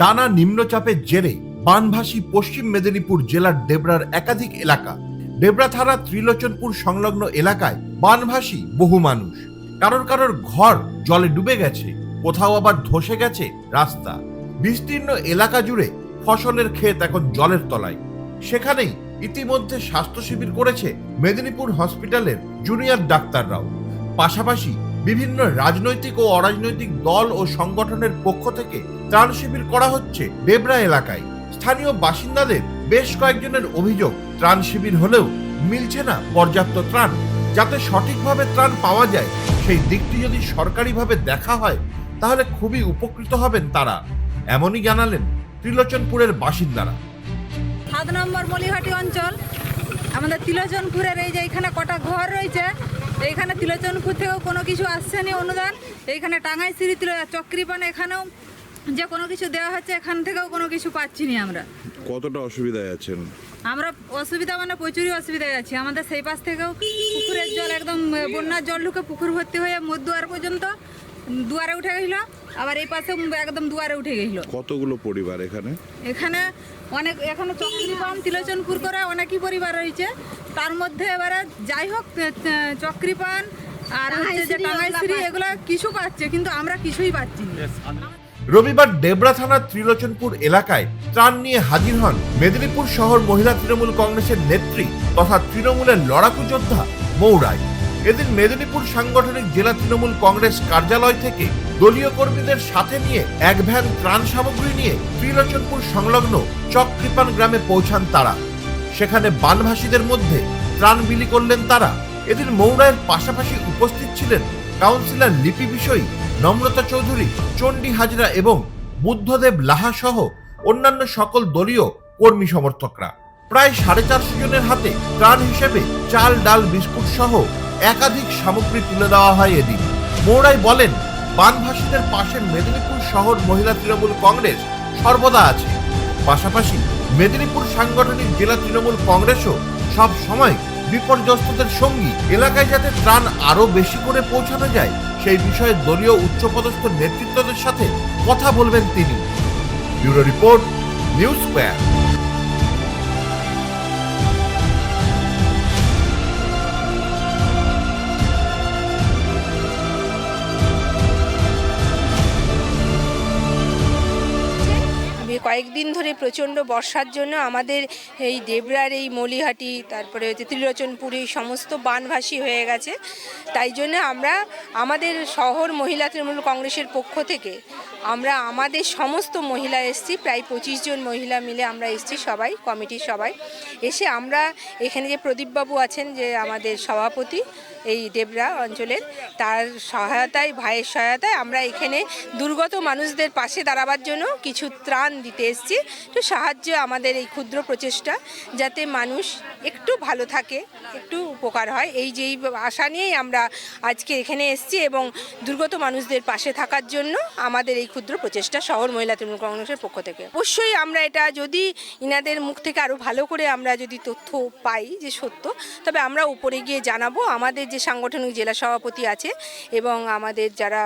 টানা নিম্নচাপের জেরে বানভাসী পশ্চিম মেদিনীপুর জেলার ডেবরার একাধিক এলাকা। ডেবরা থানা ত্রিলোচনপুর সংলগ্ন এলাকায় বানভাসী বহু মানুষ। কারোর কারোর ঘর জলে ডুবে গেছে, কোথাও আবার ধসে গেছে রাস্তা। বিস্তীর্ণ এলাকা জুড়ে ফসলের ক্ষেত এখন জলের তলায়। সেখানেই ইতিমধ্যে স্বাস্থ্য শিবির করেছে মেদিনীপুর হসপিটালের জুনিয়র ডাক্তাররাও। পাশাপাশি বিভিন্ন রাজনৈতিক ও অরাজনৈতিক দল ও সংগঠনের পক্ষ থেকে ত্রাণ শিবির করা হচ্ছে ডেবরা এলাকায়। স্থানীয় বাসিন্দাদের বেশ কয়েকজনের অভিযোগ ত্রাণ শিবির হলেও মিলছে না পর্যাপ্ত ত্রাণ। যাতে সঠিকভাবে ত্রাণ পাওয়া যায়, সেই দিকটি যদি সরকারিভাবে দেখা হয়, তাহলে খুবই উপকৃত হবেন তারা। এমনই জানালেন ত্রিলোচনপুরের বাসিন্দারা। সাত নম্বর মলিহাটি অঞ্চল, আমাদের তিলোচনপুরের এই যে এখানে কটা ঘর রয়েছে এইখানে তিলোচনপুর থেকেও কোনো কিছু আসছে নি অনুদান। এইখানে টাঙ্গাই সিঁড়ি তিলো চক্রিপান এখানেও যে কোনো কিছু দেওয়া হচ্ছে এখান থেকেও কোনো কিছু পাচ্ছি না আমরা। কতটা অসুবিধায় আছেন? আমরা অসুবিধা মানে প্রচুরই অসুবিধায় আছি। আমাদের সেই পাশ থেকেও পুকুরের জল একদম বন্যার জল ঢুকে পুকুর ভর্তি হয়ে মধ্যুয়ার পর্যন্ত দুয়ারে উঠে গেছিল আবার এই পাশে একদম দুয়ারে উঠে গেছিল কতগুলো পরিবার এখানে? এখানে অনেক এখানে চক্রিপান তিলোচনপুর করে অনেকই পরিবার রয়েছে। তার মধ্যে এবারে যাই হোক চক্রিপান আর হচ্ছে যে টাঙ্গাইশ্রী এগুলো কিছু পাচ্ছে কিন্তু আমরা কিছুই পাচ্ছি না। রবিবার ডেবরা থানার ত্রিলোচনপুর এলাকায় ত্রাণ নিয়ে হাজির হন মেদিনীপুর শহর মহিলা তৃণমূল কংগ্রেসের নেত্রী তথা তৃণমূলের লড়াকু যোদ্ধা মৌরাই এদিন মেদিনীপুর সাংগঠনিক জেলা তৃণমূল কংগ্রেস কার্যালয় থেকে দলীয় কর্মীদের সাথে নিয়ে এক ভ্যান ত্রাণ সামগ্রী নিয়ে ত্রিলোচনপুর সংলগ্ন চককৃপান গ্রামে পৌঁছান তারা। সেখানে বানভাসীদের মধ্যে ত্রাণ বিলি করলেন তারা। এদিন মৌরায়ের পাশাপাশি উপস্থিত ছিলেন কাউন্সিলর লিপি বিষয়ী নম্রতা চৌধুরী, চণ্ডী হাজরা এবং বুদ্ধদেব লাহা সহ অন্যান্য সকল দলীয় কর্মী সমর্থকরা। প্রায় সাড়ে চারশো জনের হাতে ত্রাণ হিসেবে চাল, ডাল, বিস্কুট সহ একাধিক সামগ্রী তুলে দেওয়া হয় এদিন। মৌরাই বলেন, বানভাসীদের পাশে মেদিনীপুর শহর মহিলা তৃণমূল কংগ্রেস সর্বদা আছে। পাশাপাশি মেদিনীপুর সাংগঠনিক জেলা তৃণমূল কংগ্রেসও সব সময় বিপর্যস্তদের সঙ্গী। এলাকায় যাতে ত্রাণ আরও বেশি করে পৌঁছানো যায়, সেই বিষয়ে দলীয় উচ্চপদস্থ নেতৃত্বদের সাথে কথা বলবেন তিনি। ব্যুরো রিপোর্ট, নিউজ কয়েকদিন ধরে প্রচণ্ড বর্ষার জন্য আমাদের এই দেবরার, এই মলিহাটি, তারপরে হচ্ছে ত্রিলোচনপুর এই সমস্ত বানভাসী হয়ে গেছে। তাই জন্য আমরা আমাদের শহর মহিলা তৃণমূল কংগ্রেসের পক্ষ থেকে আমরা আমাদের সমস্ত মহিলা এসছি, প্রায় পঁচিশ জন মহিলা মিলে আমরা এসছি সবাই, কমিটির সবাই। এসে আমরা এখানে যে প্রদীপবাবু আছেন, যে আমাদের সভাপতি, এই দেবরা অঞ্চলের, তার সহায়তায়, ভাইয়ের সহায়তায় আমরা এখানে দুর্গত মানুষদের পাশে দাঁড়াবার জন্য কিছু ত্রাণ দিতে এসেছি। তো সাহায্য আমাদের এই ক্ষুদ্র প্রচেষ্টা, যাতে মানুষ একটু ভালো থাকে, একটু উপকার হয়। এই যেই আশা নিয়েই আমরা আজকে এখানে এসেছি এবং দুর্গত মানুষদের পাশে থাকার জন্য আমাদের এই ক্ষুদ্র প্রচেষ্টা শহর মহিলা তৃণমূল কংগ্রেসের পক্ষ থেকে। অবশ্যই আমরা এটা যদি ইনাদের মুখ থেকে আরও ভালো করে আমরা যদি তথ্য পাই যে সত্য, তবে আমরা উপরে গিয়ে জানাব আমাদের যে সাংগঠনিক জেলা সভাপতি আছে এবং আমাদের যারা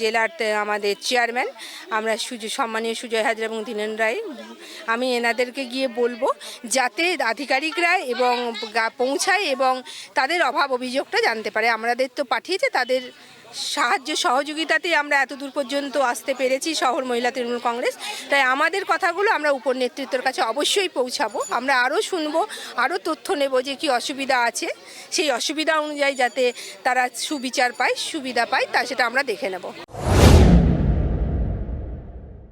জেলার আমাদের চেয়ারম্যান, আমরা সুজয় সম্মানীয় সুজয় হাজরা এবং দীনেন রায়, আমি এনাদেরকে গিয়ে বলব যাতে আধিকারিকরা এবং পৌঁছায় এবং তাদের অভাব অভিযোগটা জানতে পারে। আমাদের তো পাঠিয়েছে, তাদের সাহায্য সহযোগিতাতেই আমরা এত দূর পর্যন্ত আসতে পেরেছি শহর মহিলা তৃণমূল কংগ্রেস। তাই আমাদের কথাগুলো আমরা উপর নেতৃত্বের কাছে অবশ্যই পৌঁছাবো। আমরা আরও শুনব, আরও তথ্য নেব যে কি অসুবিধা আছে। সেই অসুবিধা অনুযায়ী যাতে তারা সুবিচার পায়, সুবিধা পায়, তা সেটা আমরা দেখে নেব।